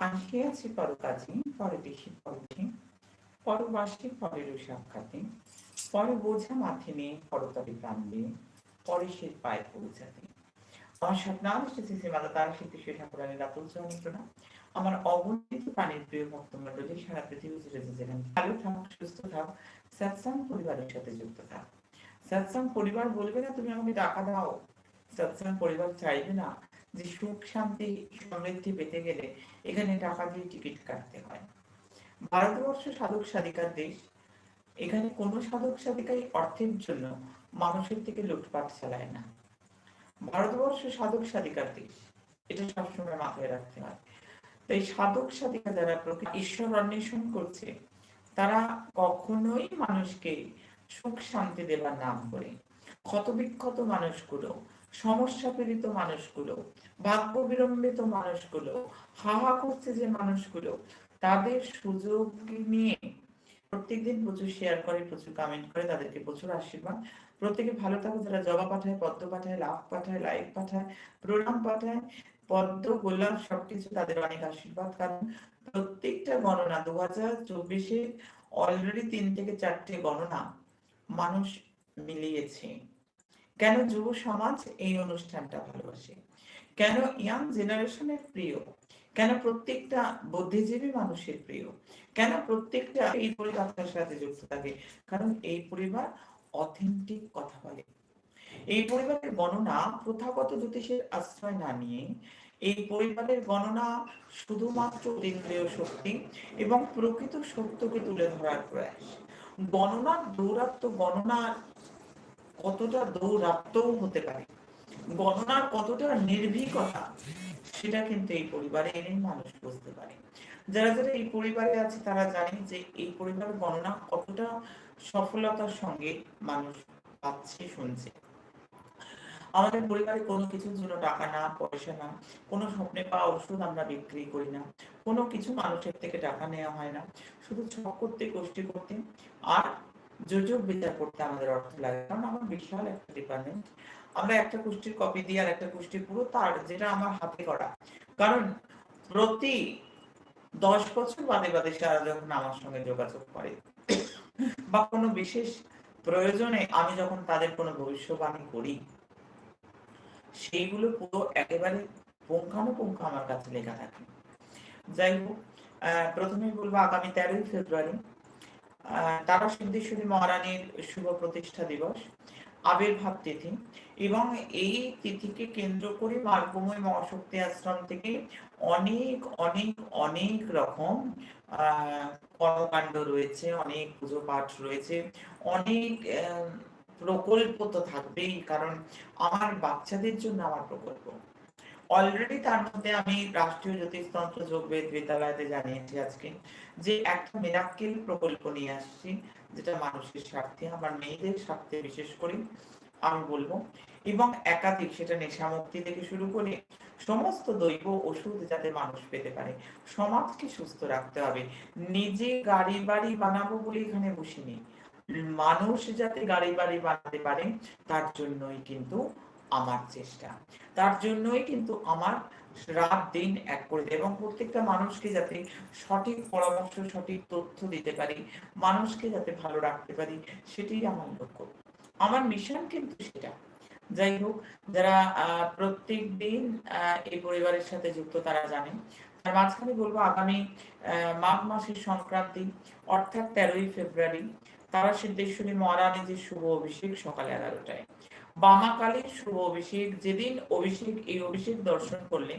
আসিয়াছি পরে সাক্ষাতে পরে বোঝা মাথে নিয়ে পরে সে পায়ে পৌঁছাতে আমার স্বপ্নাম এসেছে সীমালা তার সিদ্ধেশ্বরী আমার প্রাণীর প্রিয় সারা পৃথিবী জুড়ে যে যেখানে ভালো থাক, সুস্থ থাক, সৎসাং পরিবারের সাথে যুক্ত থাক। সৎসাং পরিবার বলবে না, তুমি আমাকে টাকা দাও। সৎসাং পরিবার চাইবে না যে সুখ শান্তি সমৃদ্ধি পেতে গেলে এখানে টাকা দিয়ে টিকিট কাটতে হয়। ভারতবর্ষ সাধক সাধিকার দেশ। এখানে কোনো সাধক সাধিকাই অর্থের জন্য মানুষের থেকে লুটপাট চালায় না। ভারতবর্ষ সাধক সাধিকার দেশ। এটা সবসময় মাথায় রাখতে হয়। তাই সাধক সাধিকা যারা প্রকৃত ঈশ্বর অন্বেষণ করছে, তারা কখনোই মানুষকে সুখ শান্তি দেবার নাম করে। ক্ষতবিক্ষত মানুষগুলো সমস্যা পীড়িত মানুষগুলো ভাগ্য বিলম্বিত মানুষগুলো, হাহা করছে যে মানুষগুলো, তাদের সুযোগ নিয়ে প্রত্যেকদিন প্রচুর শেয়ার করে, প্রচুর কমেন্ট করে, তাদেরকে প্রচুর আশীর্বাদ। প্রত্যেকে ভালো থাকো, যারা জবা পাঠায়, পদ্ম পাঠায় লাভ পাঠায় লাইক পাঠায়, প্রণাম পাঠায়, পদ্ম, গোলাপ সবকিছু তাদের অনেক আশীর্বাদ। কারণ প্রত্যেকটা গণনা দু হাজার চব্বিশে অলরেডি তিন থেকে চারটে গণনা মানুষ মিলিয়েছে। কেন যুব সমাজ এই অনুষ্ঠানটা ভালোবাসে? কেন ইয়াং জেনারেশনের প্রিয়? কেন প্রত্যেকটা বুদ্ধিজীবী মানুষের প্রিয়? কেন প্রত্যেকটা এই পরিবারের সাথে যুক্ত থাকে? কারণ এই পরিবার অথেন্টিক কথা বলে। এই পরিবারের গণনা প্রথাগত জ্যোতিষের আশ্রয় না নিয়ে, এই পরিবারের গণনা শুধুমাত্র ইন্দ্রিয় শক্তি এবং প্রকৃত সত্যকে তুলে ধরার প্রয়াস। গণনার দৌরাত্ম গণনার কতটা দৌরাত্মও হতে পারে। গণনার কতটা নির্ভীকতা, সেটা কিন্তু এই পরিবারে এনেই মানুষ বুঝতে পারে। যারা যারা এই পরিবারে আছে, তারা জানে যে এই পরিবার গণনা কতটা সফলতার সঙ্গে মানুষ পাচ্ছে, শুনছে। আমাদের পরিবারে কোনো কিছুর জন্য টাকা না, পয়সা না, কোনো স্বপ্নে পাওয়া ওষুধ আমরা বিক্রি করি না, কোনো কিছু মানুষের থেকে টাকা নেওয়া হয় না। শুধু ছক করতে, গোষ্ঠী করতে, আর যোজক বিচার করতে আমাদের অর্থ লাগে, কারণ আমার বিশাল একটা ডিপার্টমেন্ট আমরা একটা গোষ্ঠীর কপি দিয়ে আর একটা গোষ্ঠী পুরো তার, যেটা আমার হাতে করা। কারণ প্রতি দশ বছর বাদে বাদে সারা যখন আমার সঙ্গে যোগাযোগ করে, বা কোনো বিশেষ প্রয়োজনে আমি যখন তাদের কোনো ভবিষ্যবাণী করি, সেইগুলো পুরো একেবারে পুঙ্খানুপুঙ্খ আমার কাছে লেখা থাকে। যাই হোক প্রথমেই বলব আগামী তেরোই ফেব্রুয়ারি তারা সিদ্ধেশ্বরী মহারানীর শুভ প্রতিষ্ঠা দিবস, আবির্ভাব তিথি এবং এই তিথিকে কেন্দ্র করে মার্গময় মহাশক্তি আশ্রম থেকে অনেক অনেক অনেক রকম কর্মকাণ্ড রয়েছে, অনেক পুজো পাঠ রয়েছে, অনেক প্রকল্প তো থাকবেই, কারণ আমার বাচ্চাদের জন্য আমার প্রকল্প। অলরেডি তার মধ্যে আমি রাষ্ট্রীয় জ্যোতিষতন্ত্র যোগবেদ বিদ্যালয়তে জানিয়েছি আজকে, যে একটা মেরাক্কেল প্রকল্প নিয়ে আসছি, যেটা মানুষের স্বার্থে, আমার মেয়েদের স্বার্থে বিশেষ করে আমি বলব, এবং একাধিক সেটা নেশা মুক্তি থেকে শুরু করে সমস্ত দৈব ওষুধ যাতে মানুষ পেতে পারে, সমাজকে সুস্থ রাখতে হবে। নিজে গাড়ি বাড়ি বানাবো বলে এখানে বসিনি। মানুষ যাতে গাড়ি বাড়ি বানাতে পারে, তার জন্যই কিন্তু আমার চেষ্টা। তার জন্যই কিন্তু আমার রাত দিন এক করে দেয় এবং প্রত্যেকটা মানুষকে যাতে সঠিক পরামর্শ, সঠিক তথ্য দিতে পারি, মানুষকে যাতে ভালো রাখতে পারি, সেটাই আমার লক্ষ্য। আমার মিশন কিন্তু সেটা। যাই হোক, যারা প্রত্যেক দিন এই পরিবারের সাথে যুক্ত তারা জানেন। তার মাঝখানে বলব, আগামী মাঘ মাসের সংক্রান্তি, অর্থাৎ তেরোই ফেব্রুয়ারি তারা সিদ্ধেশ্বরী মহারানীজির শুভ অভিষেক সকাল এগারোটায়। বামাকালীর শুভ অভিষেক যেদিন অভিষেক, এই অভিষেক দর্শন করলে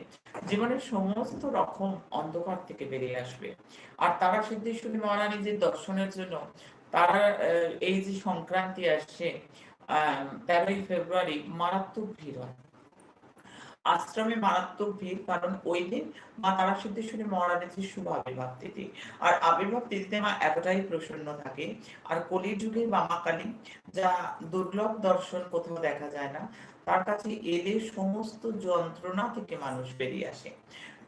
জীবনের সমস্ত রকম অন্ধকার থেকে বেরিয়ে আসবে। আর তারা সিদ্ধেশ্বরী মহারানীজির দর্শনের জন্য, তারা এই যে সংক্রান্তি আসছে, আহ, তেরোই ফেব্রুয়ারি, মারাত্মক ভিড় হয়। আশ্রমে মারাত্মক ভিড়, কারণ ওই দিন মা তারা সিদ্ধেশ্বরী মহারানীজির শুভ আবির্ভাব তিথি। আর আবির্ভাব তিথিতে মা এতটাই প্রসন্ন থাকে, আর কলিযুগে মামাকালী যা দুর্লভ দর্শন কোথাও দেখা যায় না, তার কাছে এলে সমস্ত যন্ত্রণা থেকে মানুষ বেরিয়ে আসে।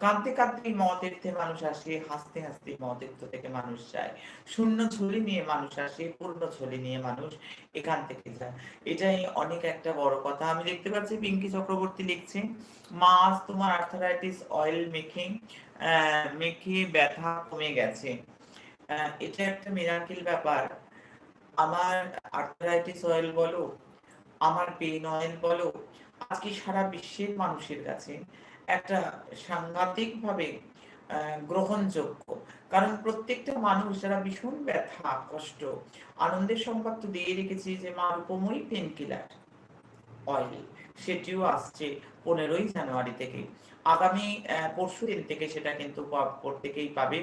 কাঁদতে কাঁদতে মহাতীর্থে মানুষ আসে, হাসতে হাসতে মহাতীর্থ থেকে মানুষ যায়। শূন্য ঝুলি নিয়ে মানুষ আসে, পূর্ণ ঝুলি নিয়ে মানুষ এখান থেকে যায়। এটাই অনেক একটা বড় কথা। আমি দেখতে পাচ্ছি পিঙ্কি চক্রবর্তী লিখছে মা তোমার আর্থারাইটিস অয়েল মেখে মেখে ব্যথা কমে গেছে। এটা একটা মিরাকিল ব্যাপার। আমার আর্থারাইটিস অয়েল বলো, আমার পেন অয়েল বলো আজকে সারা বিশ্বের মানুষের কাছে একটা সাংঘাতিক ভাবে গ্রহণযোগ্য। কারণ প্রত্যেকটা মানুষ যারা ভীষণ ব্যথা, কষ্ট, আনন্দের সংবাদ তো দিয়ে রেখেছি যে মা মারুপময়ী পেন কিলার অয়েল সেটিও আসছে পনেরোই জানুয়ারি থেকে। আগামী পরশু দিন থেকে সেটা কিন্তু প্রত্যেকেই পাবে।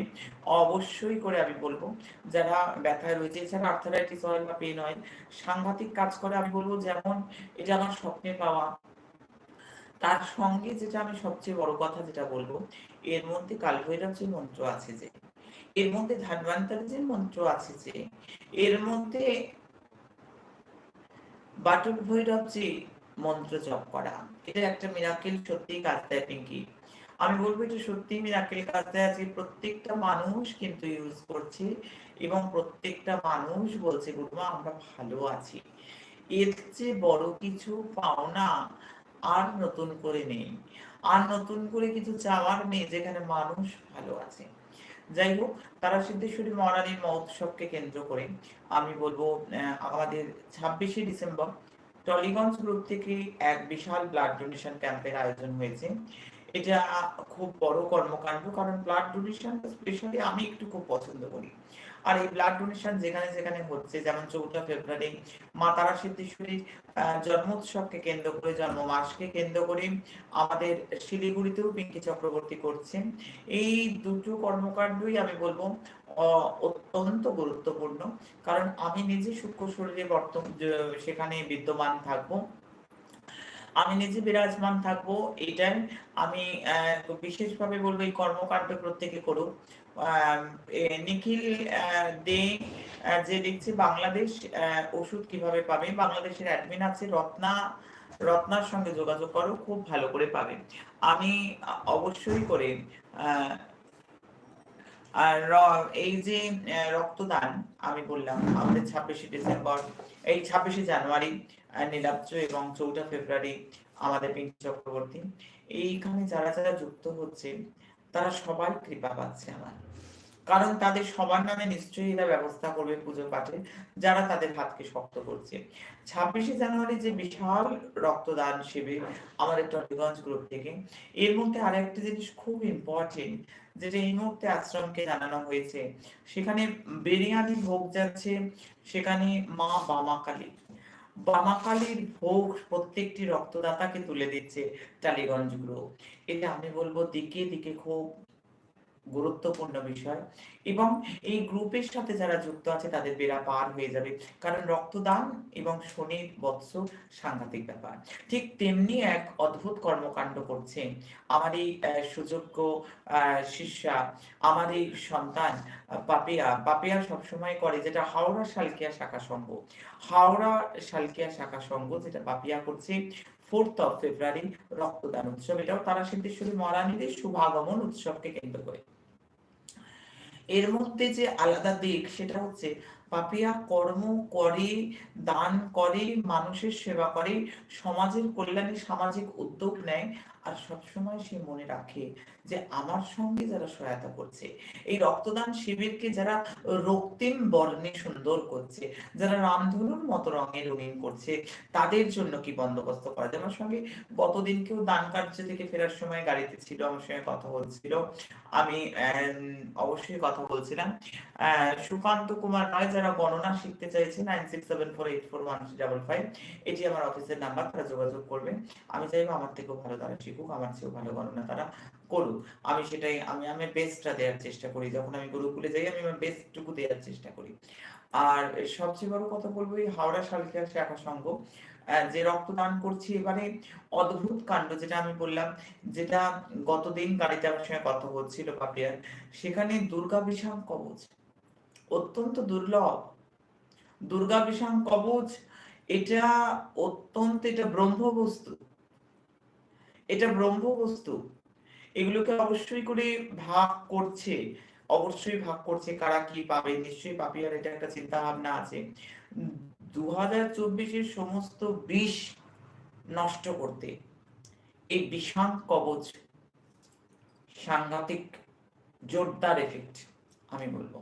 অবশ্যই করে আমি বলব, যারা ব্যথায় রয়েছে এছাড়া আর্থারাইটিস অয়েল বা পেন অয়েল সাংঘাতিক কাজ করে আমি বলব যেমন, এটা আমার স্বপ্নে পাওয়া তার সঙ্গে যেটা আমি সবচেয়ে বড় কথা যেটা বলব, এর মধ্যে কালভৈরব যে মন্ত্র আছে যে, এর মধ্যে ধন্বন্তর যে মন্ত্র আছে যে, এর মধ্যে বাটুল ভৈরব যে মন্ত্র জপ করা। এটা একটা মিরাকেল সত্যি কাজ দেয় পিঙ্কি। আমি বলব এটা সত্যি মিরাকেল কাজ দেয় আজকে প্রত্যেকটা মানুষ কিন্তু ইউজ করছে এবং প্রত্যেকটা মানুষ বলছে, গুরুমা, আমরা ভালো আছি। এর চেয়ে বড় কিছু পাওনা আর নতুন করে নেই। আর নতুন করে কিছু চাওয়ার নেই, যেখানে মানুষ ভালো আছে। যাই হোক, তারা সিদ্ধেশ্বরী মহারানীর মহোৎসবকে কেন্দ্র করে। আমি বলব আমাদের ছাব্বিশে ডিসেম্বর টলিগঞ্জ গ্রুপ থেকে এক বিশাল ব্লাড ডোনেশন ক্যাম্পের আয়োজন হয়েছে। এটা খুব বড় কর্মকাণ্ড, কারণ ব্লাড ডোনেশন স্পেশালি আমি একটু খুব পছন্দ করি। আর এই ব্লাড ডোনেশন যেখানে যেখানে হচ্ছে, যেমন চৌঠা ফেব্রুয়ারি মা তারা সিদ্ধেশ্বরীর জন্মোৎসবকে কেন্দ্র করে জন্ম মাসকে কেন্দ্র করে আমাদের শিলিগুড়িতেও পিঙ্কি চক্রবর্তী করছেন। এই দুটো কর্মকাণ্ডই আমি বলব অত্যন্ত গুরুত্বপূর্ণ। কারণ আমি নিজে সূক্ষ্ম শরীরে বর্তমান সেখানে বিদ্যমান থাকব। আমি নিজে বিরাজমান থাকব, এটাই আমি বিশেষভাবে বলব এই কর্মকাণ্ড প্রত্যেকে করুক। নিখিল দে যে দেখছে বাংলাদেশ ওষুধ কীভাবে পাবে? বাংলাদেশের অ্যাডমিন আছে রত্না, রত্নার সঙ্গে যোগাযোগ করো, খুব ভালো করে পাবে। আমি অবশ্যই করে এই যে রক্তদান, আমি বললাম, আমাদের ছাব্বিশে ডিসেম্বর, এই ছাব্বিশে জানুয়ারি নীলাব্জ এবং চৌঠা ফেব্রুয়ারি আমাদের পিঙ্কি চক্রবর্তী। এইখানে যারা যারা যুক্ত হচ্ছে তারা সবাই কৃপা পাচ্ছে আমার। কারণ তাদের সবার নামে নিশ্চয়ই এরা ব্যবস্থা করবে পুজো পাঠে, যারা তাদের হাতকে শক্ত করছে। ছাব্বিশে জানুয়ারি যে বিশাল রক্তদান শিবির আমাদের টলিগঞ্জ গ্রুপ থেকে, এর মধ্যে আরেকটা জিনিস খুব ইম্পর্টেন্ট যেটা এই মুহূর্তে আশ্রমকে জানানো হয়েছে, সেখানে বিরিয়ানি ভোগ যাচ্ছে, সেখানে মা বামাকালী। বামাকালীর ভোগ প্রত্যেকটি রক্তদাতাকে তুলে দিচ্ছে টালিগঞ্জ গ্রুপ এটা আমি বলব দিকে দিকে খুব গুরুত্বপূর্ণ বিষয়। এবং এই গ্রুপের সাথে যারা যুক্ত আছে, তাদের বেড়া পার হয়ে যাবে। কারণ রক্তদান এবং শনির বৎস সাংঘাতিক ব্যাপার। ঠিক তেমনি এক অদ্ভুত কর্মকাণ্ড করছে আমার এই সুযোগ্য শিষ্যা, আমার এই সন্তান পাপিয়া। পাপিয়া সবসময় করে যেটা হাওড়া শালকিয়া শাখা সংঘ হাওড়া শালকিয়া শাখা সংঘ যেটা পাপিয়া করছে ফোর্থ অফ ফেব্রুয়ারি রক্তদান উৎসব। এটাও তারা সিদ্ধেশ্বরী মহারানীদের শুভাগমন উৎসবকে কেন্দ্র করে। এর মধ্যে যে আলাদা দিক, সেটা হচ্ছে পাপিয়া কর্ম করে, দান করে, মানুষের সেবা করে, সমাজের কল্যাণে সামাজিক উদ্যোগ নেয় আর সবসময় সে মনে রাখে যে আমার সঙ্গে যারা সহায়তা করছে, এই রক্তদান শিবিরকে যারা রক্তিম বর্ণে সুন্দর করছে, যারা রামধনুর মতো রঙে রঙিন করছে, তাদের জন্য কি বন্দোবস্ত করা যায়? আমার সঙ্গে গতদিন কেউ দান কার্য থেকে ফেরার সময় গাড়িতে ছিল, আমার সঙ্গে কথা বলছিল। আমি অবশ্যই কথা বলছিলাম। সুকান্ত কুমার নয় যারা গণনা শিখতে চাইছে nine six seven four eight four one double five এটি আমার অফিসের নাম্বার তারা যোগাযোগ করবে আমি চাইব আমার থেকেও ভালো তারা শিখুক, আমার চেয়েও ভালো গণনা তারা করুক। আমি সেটাই, আমি আমার বেস্টটা দেওয়ার চেষ্টা করি। যখন আমি গুরুকুলে যাই, আমি আমার বেস্টটুকু দেওয়ার চেষ্টা করি। আর সবচেয়ে বড় কথা বলব, এই হাওড়া শালকিয়া শাখা সংঘ যে রক্তদান করছি, এবারে অদ্ভুত কাণ্ড, যেটা আমি বললাম, যেটা গতদিন গাড়িতে আমার সঙ্গে কথা হচ্ছিল পাপিয়ার সেখানে দুর্গা বিষাম কবচ। অত্যন্ত দুর্লভ। দুর্গা বিষাম কবচ, এটা অত্যন্ত, এটা ব্রহ্মবস্তু। এটা ব্রহ্মবস্তু। এগুলোকে অবশ্যই করে ভাগ করছে, অবশ্যই ভাগ করছে কারা কি পাবে, নিশ্চয়ই পাপিয়ার এটা একটা চিন্তা ভাবনা আছে। দু হাজার চব্বিশের সমস্ত বিষ নষ্ট করতে, এই বিষান্ত কবচ সাংঘাতিক জোরদার এফেক্ট আমি বলব।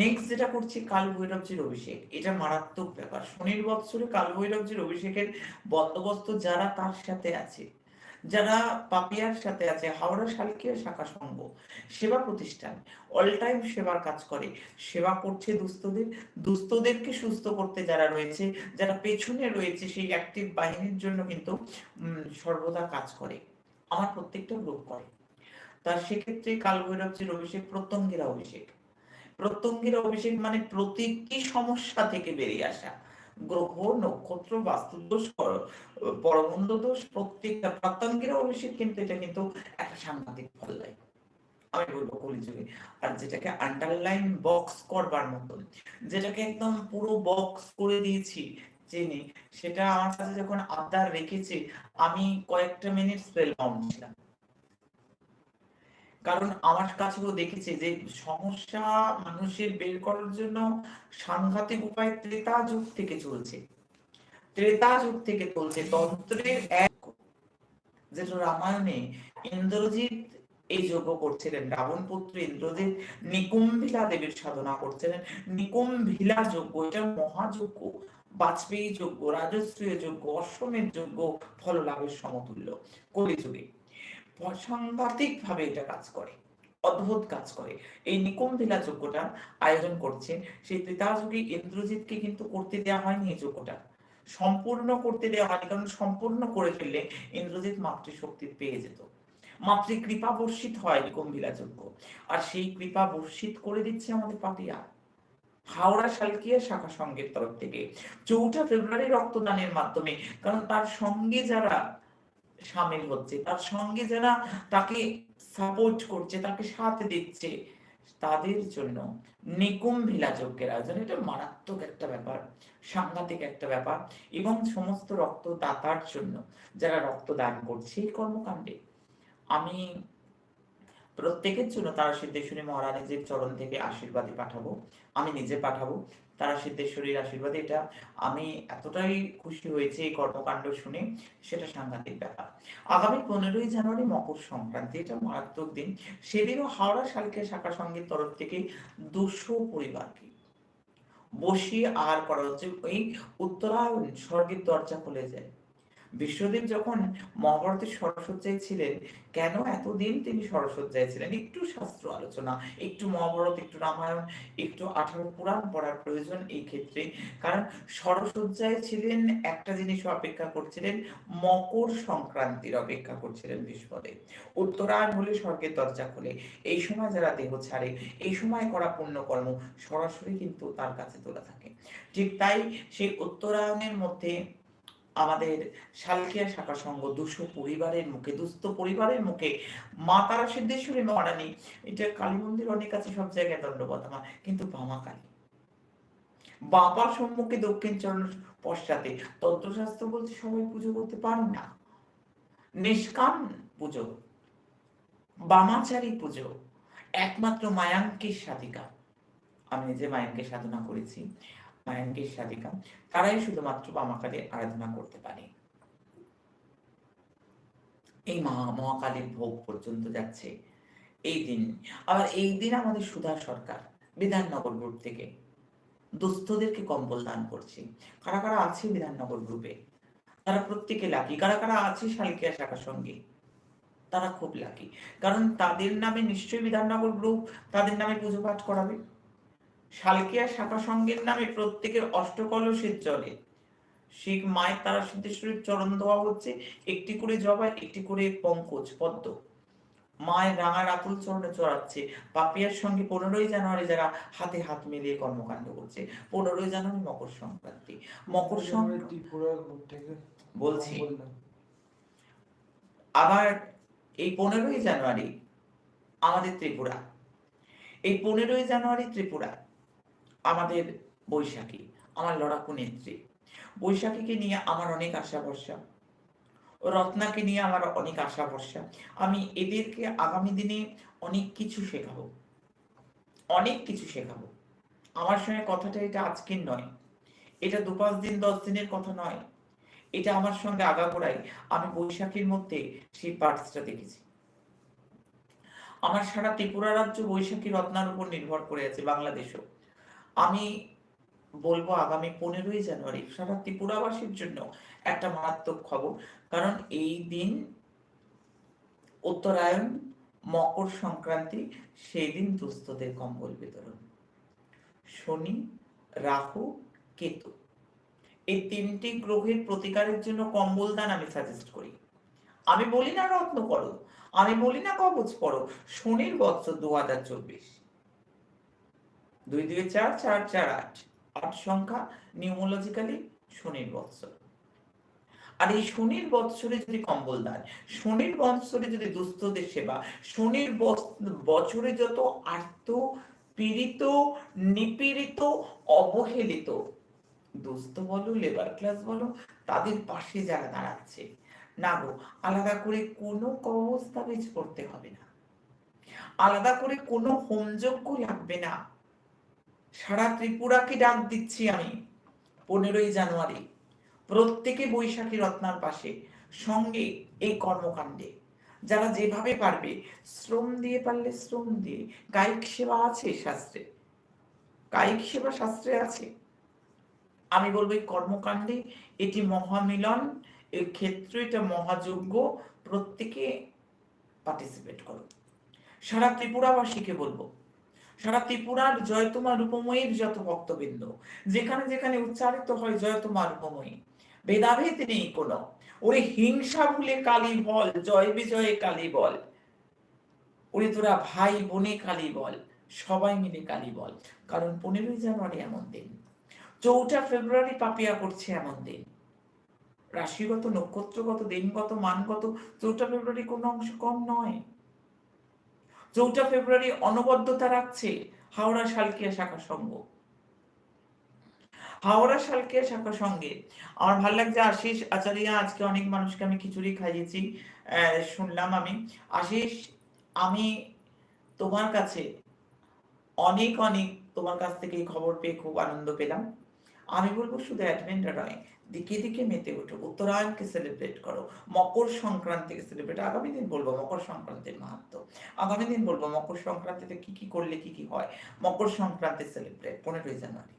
নেক্সট যেটা করছি কাল ভৈরবজির অভিষেক। এটা মারাত্মক ব্যাপার। শনির বৎসরে কাল ভৈরবজির অভিষেকের বন্দোবস্ত যারা তার সাথে আছে, যারা পাপিয়ার সাথে আছে, হাওড়া শালকিয়া শাখা সংঘ, সেবা প্রতিষ্ঠান অল টাইম সেবার কাজ করে, সেবা করছে দুস্থদের, দুস্থদেরকে সুস্থ করতে যারা রয়েছে, যারা পেছনে রয়েছে সেই অ্যাক্টিভ বাহিনীর জন্য কিন্তু সর্বদা কাজ করে, আমার প্রত্যেকটা গ্রুপ করে। তার সেক্ষেত্রে কাল ভৈরবজির অভিষেক, প্রত্যঙ্গের অভিষেক। প্রত্যঙ্গের অভিষেক মানে প্রতিটি সমস্যা থেকে বেরিয়ে আসা? গ্রহ, নক্ষত্র, বাস্তুদোষ পরমন্দ দোষ প্রত্যেকটা প্রত্যঙ্গের অভিষেক কিন্তু এটা কিন্তু একটা সাংঘাতিক ফল দেয় আমি বলব কলিযুগে। আর যেটাকে আন্ডারলাইন বক্স করবার মতন, যেটাকে একদম পুরো বক্স করে দিয়েছি, জেনে, সেটা আমার কাছে যখন আবদার রেখেছে, আমি কয়েকটা মিনিট স্পেল বাউন্ড ছিলাম। কারণ আমার কাছেও দেখেছে যে সমস্যা মানুষের বের করার জন্য সাংঘাতিক উপায় ত্রেতা যুগ থেকে চলছে। ত্রেতা যুগ থেকে চলছে। তন্ত্রের এক যেটা রামায়ণে ইন্দ্রজিৎ এই যজ্ঞ করছিলেন। রাবণ পুত্র ইন্দ্রজিৎ নিকুম্ভিলা দেবীর সাধনা করছিলেন। নিকুম্ভিলা যজ্ঞ, এটা মহাযজ্ঞ, বাজপেয়ী যজ্ঞ রাজস্বীয় যজ্ঞ অশ্বমের যজ্ঞ ফল লাভের সমতুল্য। কলিযুগে সাংঘাতিক ভাবে এটা কাজ করে, অদ্ভুত কাজ করে। এই নিকুম্ভিলা যজ্ঞটা আয়োজন করছে সেই ত্রিতাযুগে ইন্দ্রজিৎকে কিন্তু করতে দেওয়া হয়নি এই যজ্ঞটা। সম্পূর্ণ করতে দেওয়া হয়নি, কারণ সম্পূর্ণ করে ফেললে ইন্দ্রজিৎ মাতৃশক্তি পেয়ে যেত। মাতৃ কৃপা বর্ষিত হয় নিকুম্ভিলা যজ্ঞ, আর সেই কৃপা বর্ষিত করে দিচ্ছে আমাদের পাপিয়া। হাওড়া শালকিয়া শাখা সংঘের তরফ থেকে। চৌঠা ফেব্রুয়ারি রক্তদানের মাধ্যমে, কারণ তার সঙ্গে যারা সামিল হচ্ছে। তার সঙ্গে যারা তাকে সাপোর্ট করছে, তাকে সাথ দিচ্ছে, তাদের জন্য নিকুম্ভিলা যজ্ঞের আয়োজন, এটা মারাত্মক একটা ব্যাপার, সাংঘাতিক একটা ব্যাপার। এবং সমস্ত রক্তদাতার জন্য যারা রক্তদান করছে এই কর্মকাণ্ডে, আমি প্রত্যেকের জন্য তারা সিদ্ধেশ্বরী মহারানীজির চরণ থেকে আশীর্বাদই পাঠাবো, আমি নিজে পাঠাবো। তারা সিদ্ধেশ্বরীর আশীর্বাদে এটা আমি এতটাই খুশি হয়েছি এই কর্মকাণ্ড শুনে, সেটা সাংঘাতিক ব্যাপার। আগামী পনেরোই জানুয়ারি মকর সংক্রান্তি, এটা মারাত্মক দিন। সেদিনও হাওড়া শালকে শাখা সঙ্গীর তরফ থেকে দুশো পরিবারকে বসিয়ে আর করা হচ্ছে। ওই উত্তরায়ণ স্বর্গের দরজা খুলে যায়। বিশ্বদেব যখন মহাভারতের সরসজ্জায় ছিলেন, কেন এতদিন তিনি সরসজ্জায় ছিলেন? একটু শাস্ত্র আলোচনা, একটু মহাভারত, একটু রামায়ণ, একটু আঠারো পুরাণ পড়ার প্রয়োজন এই ক্ষেত্রে। কারণ সরসজ্জায় ছিলেন একটা জিনিস অপেক্ষা করছিলেন, মকর সংক্রান্তির অপেক্ষা করছিলেন বিশ্বদেব উত্তরায়ণ হলে স্বর্গের দরজা খোলে, এই সময় যারা দেহ ছাড়ে, এই সময় করা পুণ্যকর্ম সরাসরি কিন্তু তার কাছে তোলা থাকে। ঠিক তাই সেই উত্তরায়ণের মধ্যে আমাদের শালকিয়া শাখা সংঘ দুশো পরিবারের মুখে, দুস্থ পরিবারের মুখে, মা তারা সিদ্ধেশ্বরী মহারানী এটা কালী মন্দির অনেক আছে, সব জায়গায় দণ্ডবত আমার, কিন্তু বামা কালী। বাবার সম্মুখে দক্ষিণ চরণ পশ্চাতে তন্ত্রশাস্ত্র বলতে সবাই পুজো করতে পারে না। নিষ্কাম পুজো, বামাচারী পুজো, একমাত্র মায়াঙ্কের সাধিকা। আমি নিজে মায়াঙ্কের সাধনা করেছি। মায়াঙ্কের সাধিকা তারাই শুধুমাত্র বামাকালী আরাধনা করতে পারে। এই মহা মহাকালীর ভোগ পর্যন্ত যাচ্ছে। এই দিন, আবার এই দিন আমাদের সুধা সরকার, বিধাননগর গ্রুপ থেকে। দুস্থদেরকে কম্বল দান করছে। কারা কারা আছে বিধাননগর গ্রুপে? তারা প্রত্যেকে লাকি কারা কারা আছে শালিকিয়া শাখার সঙ্গে? তারা খুব লাকি কারণ তাদের নামে নিশ্চয়ই বিধাননগর গ্রুপ, তাদের নামে পুজো পাঠ করাবে। শালকিয়া শাখা সঙ্গের নামে প্রত্যেকের অষ্টকলসের জলে। শিখ মায়ের তারা সিদ্ধেশ্বরীর চরণ দেওয়া হচ্ছে একটি করে জবা একটি করে পঙ্কজ পদ্ম। মায়ের রাঙা রাতুল চরণে চড়াচ্ছে। পাপিয়ার সঙ্গে পনেরোই জানুয়ারি যারা হাতে হাত মিলিয়ে কর্মকাণ্ড করছে পনেরোই জানুয়ারি মকর সংক্রান্তি। মকর সংক্রান্তি বলছি। আবার এই পনেরোই জানুয়ারি আমাদের ত্রিপুরা। এই পনেরোই জানুয়ারি ত্রিপুরা আমাদের বৈশাখী, আমার লড়াকু নেত্রী। বৈশাখীকে নিয়ে আমার অনেক আশা ভরসা। রত্নাকে নিয়ে আমার অনেক আশা ভরসা। আমি এদেরকে আগামী দিনে অনেক কিছু শেখাবো। অনেক কিছু শেখাবো। আমার সঙ্গে কথাটা এটা আজকের নয়। এটা দু পাঁচ দিন, দশ দিনের কথা নয়। এটা আমার সঙ্গে আগাগোড়াই আমি বৈশাখীর মধ্যে সেই পার্টসটা দেখেছি। আমার সারা ত্রিপুরা রাজ্য বৈশাখী রত্নার উপর নির্ভর করে আছে, বাংলাদেশও। আমি বলব আগামী পনেরোই জানুয়ারি সারা ত্রিপুরাবাসীর জন্য একটা মারাত্মক খবর। কারণ এই দিন উত্তরায়ণ, মকর সংক্রান্তি সেই দিন দুস্থদের কম্বল বিতরণ। শনি, রাহু, কেতু। এই তিনটি গ্রহের প্রতিকারের জন্য কম্বল দান আমি সাজেস্ট করি। আমি বলি না রত্ন করো আমি বলি না কবচ পড়ো শনির বৎসর দু হাজার চব্বিশ। দুই দুই চার চার চার, আট। আট সংখ্যা নিউমোলজিক্যালি শনির বৎসর। আর এই শনির বৎসরে যদি কম্বল দান, শনির বৎসরে যদি দুস্থদের সেবা, শনির বছরে যত আর্ত, পীড়িত, নিপীড়িত, অবহেলিত, দুস্থ বলো লেবার ক্লাস বলো, তাদের পাশে যারা দাঁড়াচ্ছে, না গো, আলাদা করে কোনো কবচ তাবিজ করতে হবে না। আলাদা করে কোনো হোমযজ্ঞ লাগবে না। সারা ত্রিপুরাকে ডাক দিচ্ছি আমি। পনেরোই জানুয়ারি, প্রত্যেকে বৈশাখী রত্নার পাশে, সঙ্গে এই কর্মকাণ্ডে। যারা যেভাবে পারবে, শ্রম দিয়ে পারলে শ্রম দিয়ে, কায়িক সেবা আছে শাস্ত্রে। কায়িক সেবা শাস্ত্রে আছে। আমি বলব এই কর্মকাণ্ডে এটি মহামিলন এই ক্ষেত্রে এটা মহাযজ্ঞ, প্রত্যেকে পার্টিসিপেট করো। সারা ত্রিপুরাবাসীকে বলব। সারা ত্রিপুরার জয়তমা রূপময়ীর যত ভক্তবৃন্দ, যেখানে যেখানে উচ্চারিত হয় জয়তমা রূপময়ী, ভেদাভেদ নেই কোনো। ওরে হিংসা ভুলে কালী বল, জয় বিজয়ে কালী বল। ওরে তোরা ভাই বোনে কালী বল, সবাই মিলে কালী বল। কারণ পনেরোই জানুয়ারি এমন দিন, চৌঠা ফেব্রুয়ারি পাপিয়া করছে এমন দিন। রাশিগত, নক্ষত্রগত, দিনগত, মানগত, চৌঠা ফেব্রুয়ারি কোনো অংশ কম নয়। চৌঠা ফেব্রুয়ারি অনবদ্যতা রাখছে হাওড়া শালকিয়া শাখা সংঘ। হাওড়া শালকিয়া শাখা সঙ্গে আমার ভালো লাগছে আশিস আচারিয়া, আজকে অনেক মানুষকে আমি খিচুড়ি খাইয়েছি শুনলাম আমি। আশিস, আমি তোমার কাছে অনেক অনেক তোমার কাছ থেকে খবর পেয়ে খুব আনন্দ পেলাম। আমি বলব শুধু অ্যাডভেন্টার নয়, দিকে দিকে মেতে ওঠো, উত্তরায়ণকে সেলিব্রেট করো, মকর সংক্রান্তিকে সেলিব্রেট আগামী দিন বলব মকর সংক্রান্তির মাহাত্ম। আগামী দিন বলব মকর সংক্রান্তিতে কি কি করলে কি কি হয়? মকর সংক্রান্তি সেলিব্রেট পনেরোই জানুয়ারি।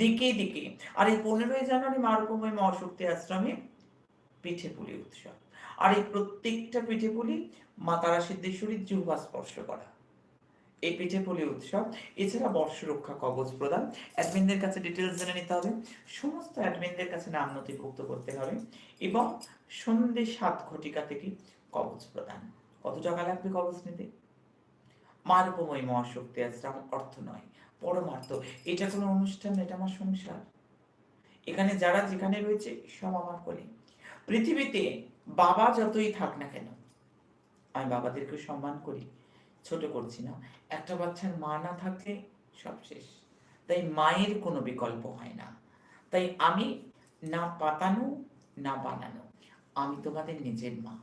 দিকে দিকে, আর এই পনেরোই জানুয়ারি মারুপময় মহাশক্তি আশ্রমে পিঠে পুলি উৎসব। আর এই প্রত্যেকটা পিঠে পুলি মা তারা সিদ্ধেশ্বরীর জিহ্বা স্পর্শ করা। এই পিঠে পুলি উৎসব। এছাড়া বর্ষ রক্ষা কবচ প্রদান। অ্যাডমিনদের কাছে ডিটেলস জেনে নিতে হবে। সমস্ত অ্যাডমিনদের কাছে নাম নথিভুক্ত করতে হবে এবং সন্ধ্যে সাত ঘটিকা থেকে কবচ প্রদান। কত টাকা লাগবে কবচ নিতে? মারুপময় মহাশক্তি আশ্রম অর্থ নয়, পরমার্থ। এটা কোনো অনুষ্ঠান, এটা আমার সংসার। এখানে যারা যেখানে রয়েছে, সব আমার কোলে। পৃথিবীতে বাবা যতই থাক না কেন, আমি বাবাদেরকে সম্মান করি। ছোট করছি না। একটা বাচ্চার মা না থাকলে সব শেষ। তাই মায়ের কোনো বিকল্প হয় না। তাই আমি না পাতানো না বানানো। আমি তোমাদের নিজের মা।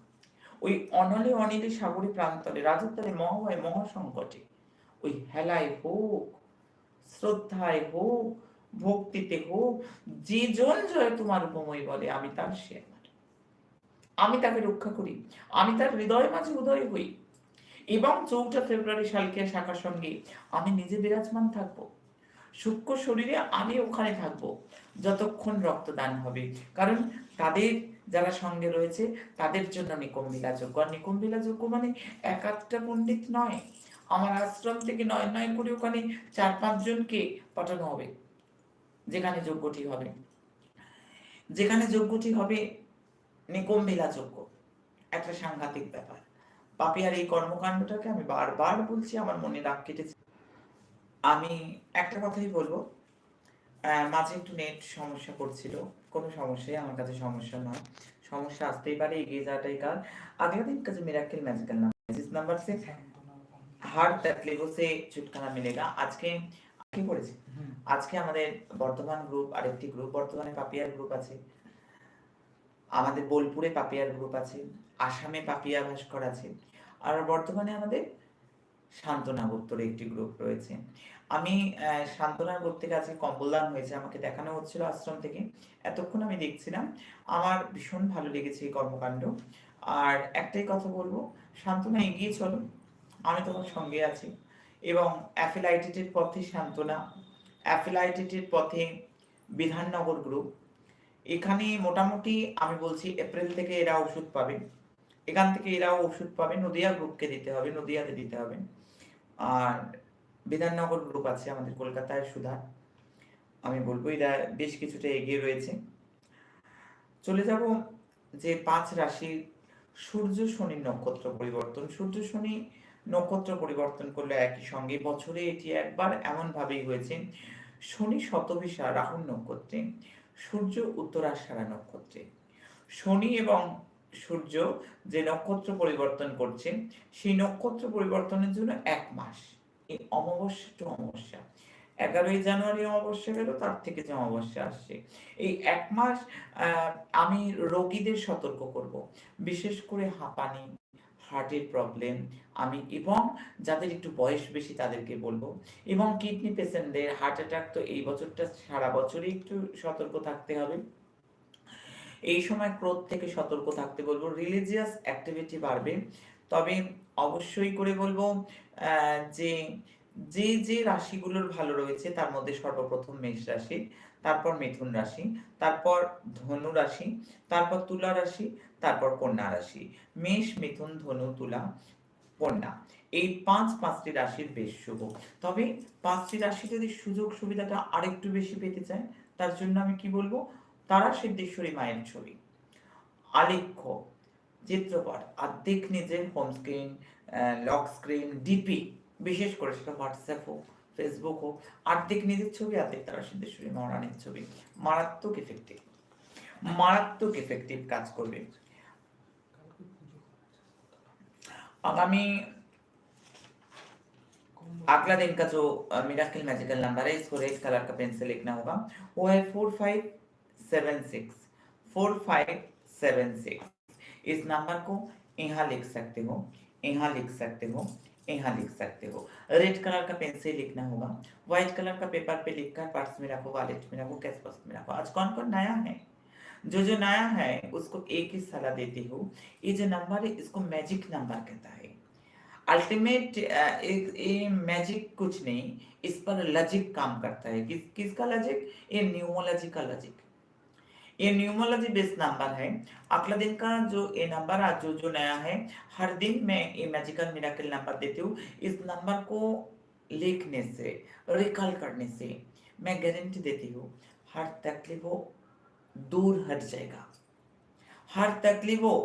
ওই অনলে অনিলে সাগরে প্রান্তরে, রাজত্বরে মহাময় মহাসংকটে, ওই হেলায় হোক, শ্রদ্ধায় হোক, ভক্তিতে হোক, যে জন জয় তোমার উপময় বলে, আমি তার সে আমি তাকে রক্ষা করি। আমি তার হৃদয় মাঝে উদয় হই। এবং চৌঠা ফেব্রুয়ারি সালকিয়া শাখার সঙ্গে আমি নিজে বিরাজমান থাকব। সূক্ষ্ম শরীরে আমি ওখানে থাকব, যতক্ষণ রক্তদান হবে। কারণ তাদের যারা সঙ্গে রয়েছে, তাদের জন্য নিকম্বিলা যোগ্য আর নিকম্বিলা যোগ্য মানে এক আধটা পণ্ডিত নয়। আমার আশ্রম থেকে নয় নয় করে ওখানে চার পাঁচ জনকে পাঠানো হবে, যেখানে যোগ্যটি হবে। যেখানে যোগ্যটি হবে নিকম্বিলা যোগ্য একটা সাংঘাতিক ব্যাপার। পাপিয়ার এই কর্মকাণ্ডটাকে আমি বারবার বলছি, আমার মনে রাগ কেটেছে। আমি একটা কথাই বলব মাঝে একটু নেট সমস্যা করছিল, কোনো সমস্যাই আমার কাছে সমস্যা নয়। সমস্যা আসতেই পারে, এগিয়ে যাওয়াটাই কাজ আগের দিন কাছে মিরাকেল ম্যাজিক্যাল নাম ম্যাজিস নাম্বার সিক্স হার তকলিফো বসে চুটকানা মিলেগা। আজকে কি করেছি আজকে আমাদের বর্তমান গ্রুপ আরেকটি গ্রুপ বর্তমানে পাপিয়ার গ্রুপ আছে। আমাদের বোলপুরে পাপিয়ার গ্রুপ আছে। আসামে পাপিয়া ভাস্কর আছে আর বর্তমানে আমাদের সান্ত্বনা উত্তরে একটি গ্রুপ রয়েছে। আমি গ্রুপ থেকে আজকে কম্বলদান হয়েছে। আমাকে দেখানো হচ্ছিল আশ্রম থেকে। এতক্ষণ আমি দেখছিলাম। আমার ভীষণ ভালো লেগেছে এই কর্মকাণ্ড। আর একটাই কথা বলব, সান্ত্বনা এগিয়ে চলো। আমি তোমার সঙ্গে আছি। এবং অ্যাফিলাইটেটের পথে সান্ত্বনা অ্যাফিলাইটেটের পথে বিধাননগর গ্রুপ এখানে মোটামুটি আমি বলছি এপ্রিল থেকে এরা ওষুধ পাবে। এখান থেকে এরাও ওষুধ পাবে। নদিয়া গ্রুপকে দিতে হবে, নদিয়াতে দিতে হবে। আর বিধাননগর গ্রুপ আছে আমাদের কলকাতায় সুধা আমি বলব এরা বেশ কিছুটা এগিয়ে রয়েছে। চলে যাব যে পাঁচ রাশির সূর্য, শনি, নক্ষত্র পরিবর্তন। সূর্য, শনি, নক্ষত্র পরিবর্তন করলে একই সঙ্গে। বছরে এটি একবার এমন ভাবেই হয়েছে, শনি শতভিসা রাহুল নক্ষত্রে, সূর্য উত্তরাষাঢ়া নক্ষত্রে। শনি এবং সূর্য যে নক্ষত্র পরিবর্তন করছে, সেই নক্ষত্র পরিবর্তনের জন্য এক মাস। এই অমাবস্যা টু অমাবস্যা। এগারোই জানুয়ারি অমাবস্যা গেল, তার থেকে যে অমাবস্যা আসছে। এই এক মাস আমি রোগীদের সতর্ক করব। বিশেষ করে হাঁপানি, হার্টের প্রবলেম, আমি এবং যাদের একটু বয়স বেশি তাদেরকে বলব। এবং কিডনি পেশেন্টদের হার্ট অ্যাটাক তো এই বছরটা সারা বছরই একটু সতর্ক থাকতে হবে। এই সময় ক্রোধ থেকে সতর্ক থাকতে বলব। রিলিজিয়াস অ্যাক্টিভিটি বাড়বে। তবে অবশ্যই করে বলব যে যে যে রাশিগুলোর ভালো রয়েছে তার মধ্যে সর্বপ্রথম মেষ রাশি, তারপর মিথুন রাশি, তারপর ধনু রাশি, তারপর তুলা রাশি, তারপর কন্যা রাশি। মেষ, মিথুন, ধনু, তুলা, কন্যা। এই পাঁচ, পাঁচটি রাশির বেশ শুভ। তবে পাঁচটি রাশি যদি সুযোগ সুবিধাটা আরেকটু বেশি পেতে চায়, তার জন্য আমি কি বলব তারা সিদ্ধেশ্বরী মায়ের ছবি আলেখ্য চিত্রপট আর্ধেক নিজের home screen lock screen DP বিশেষ করে সেটা হোয়াটসঅ্যাপ হোক ফেসবুক হোক আর্ধেক নিজের ছবি আর্ধেক তারা সিদ্ধেশ্বরী মহারানীর ছবি মারাত্মক এফেক্টিভ মারাত্মক এফেক্টিভ কাজ করবে आगामी अगला दिन का जो मिराकल मैजिकल नंबर है इसको रेड कलर का पेन से लिखना होगा वो है four five seven six four five seven six इस नंबर को यहाँ लिख सकते हो, यहाँ लिख सकते हो, यहाँ लिख सकते हो। रेड कलर का पेन से लिखना होगा व्हाइट कलर का पेपर पे लिखकर पर्स में रखो वॉलेट में रखो कैश बॉक्स में रखो। आज कौन कौन नया है? जो जो नया है, उसको एक ही सलाह देती हूँ। ये जो नंबर है, इसको मैजिक नंबर कहता है। अल्टीमेट ये मैजिक कुछ नहीं, इस पर लॉजिक काम करता है। किस, किसका लॉजिक ये न्यूमोलॉजी का लॉजिक ये न्यूमोलॉजी बेस्ड नंबर है। अगला दिन का जो ये नंबर आज जो जो नया है, हर दिन मैं ये मैजिकल मिराकल नंबर देती हूँ। इस नंबर को लिखने से रिकॉल करने से मैं गारंटी देती हूँ, हर तकलीफों दूर हट जाएगा। हर तकलीफों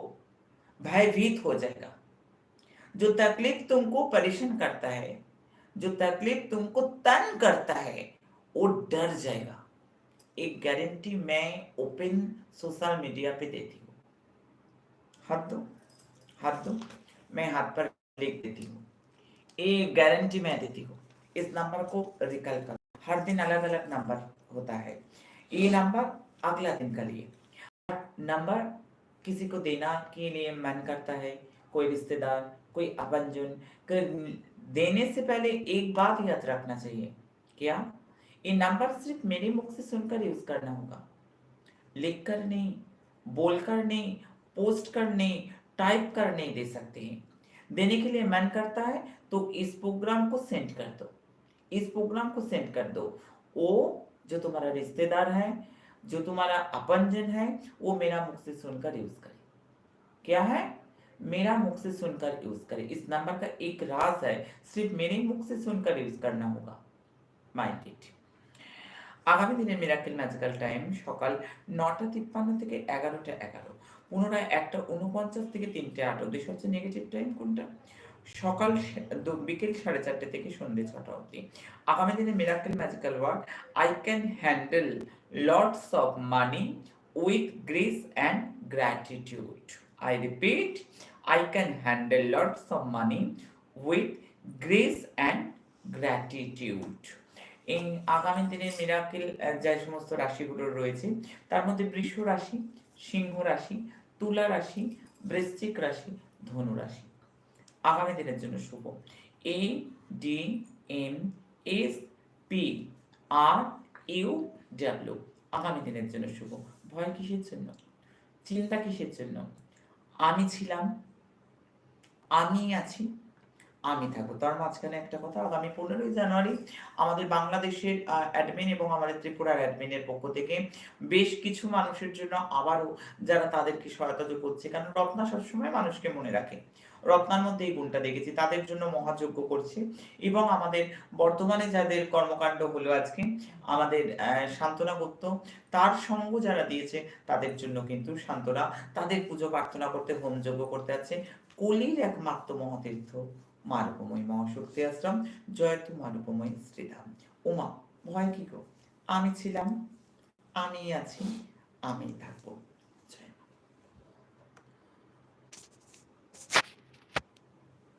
भयभीत हो जाएगा। जो तकलीफ़ तुमको परेशान करता है, जो तकलीफ़ तुमको तन करता है, वो डर जाएगा। एक गारंटी मैं ओपन सोशल मीडिया पे देती हूँ। हाथ दो हाथ दो, मैं हाथ पर लिख देती हूँ। ये गारंटी मैं देती हूँ। इस नंबर को रिकॉल कर। हर दिन अलग अलग नंबर होता है। ये नंबर अगला दिन का लिए। नंबर किसी को देना के लिए मन करता है। कोई रिश्तेदार, कोई अपनजन देने से पहले एक बात याद रखना चाहिए। क्या? ये नंबर सिर्फ़ मेरे मुख से सुनकर यूज़ करना होगा। लिख कर नहीं बोलकर नहीं पोस्ट कर नहीं टाइप कर नहीं दे सकते हैं। देने के लिए मन करता है तो इस प्रोग्राम को सेंड कर दो। इस प्रोग्राम को सेंड कर दो। वो जो तुम्हारा रिश्तेदार है, जो तुम्हारा अपनजन है, वो मेरा मुख से सुनकर यूज़ करे। क्या है? मेरा मुख से सुनकर यूज़ करे। इस नंबर का एक राज है, सिर्फ़ मेरे मुख से सुनकर यूज़ करना होगा। माइंड इट আগামী দিনের মিরাকেল ম্যাজিক্যাল টাইম সকাল নটা তিপ্পান্ন থেকে এগারোটা এগারো। পুনরায় একটা উনপঞ্চাশ থেকে তিনটে আট অব্দি সবচেয়ে নেগেটিভ টাইম কোনটা? সকাল বিকেল সাড়ে চারটে থেকে সন্ধ্যে ছটা অবধি। আগামী দিনে miracle magical word I can handle lots of money with grace and gratitude I repeat I can handle lots of money with grace and gratitude. এই আগামী দিনের মিরাকেল যে সমস্ত রাশিগুলো রয়েছে, তার মধ্যে বৃষ রাশি, সিংহ রাশি, তুলা রাশি, বৃশ্চিক রাশি, ধনু রাশি। আগামী দিনের জন্য শুভ। A D M S P R U W আগামী দিনের জন্য শুভ। ভয় কিসের জন্য? চিন্তা কিসের জন্য? আমি ছিলাম আমি আছি আমি থাকব। তার মাঝখানে একটা কথা, আগামী পনেরোই জানুয়ারি আমাদের বাংলাদেশের অ্যাডমিন এবং আমাদের ত্রিপুরার অ্যাডমিনের পক্ষ থেকে বেশ কিছু মানুষের জন্য আবারও যারা তাদেরকে সহায়তা করছে, কারণ রত্না সবসময় মানুষকে মনে রাখে। রত্নার মধ্যে এই গুণটা দেখেছি, তাদের জন্য মহাযজ্ঞ করছে এবং আমাদের বর্তমানে যাদের কর্মকাণ্ড হলো আজকে, আমাদের সান্ত্বনা গুপ্ত, তার সঙ্গ যারা দিয়েছে, তাদের জন্য কিন্তু সান্ত্বনা, তাদের পুজো প্রার্থনা করতে, হোমযজ্ঞ করতে আছে। কলির একমাত্র মহাতীর্থ মারুপময় মহাশক্তি আশ্রম, জয়তু মারুপময় শ্রীধাম। উমা, ভয় কি গো? আমি ছিলাম আমি আছি আমি থাকব।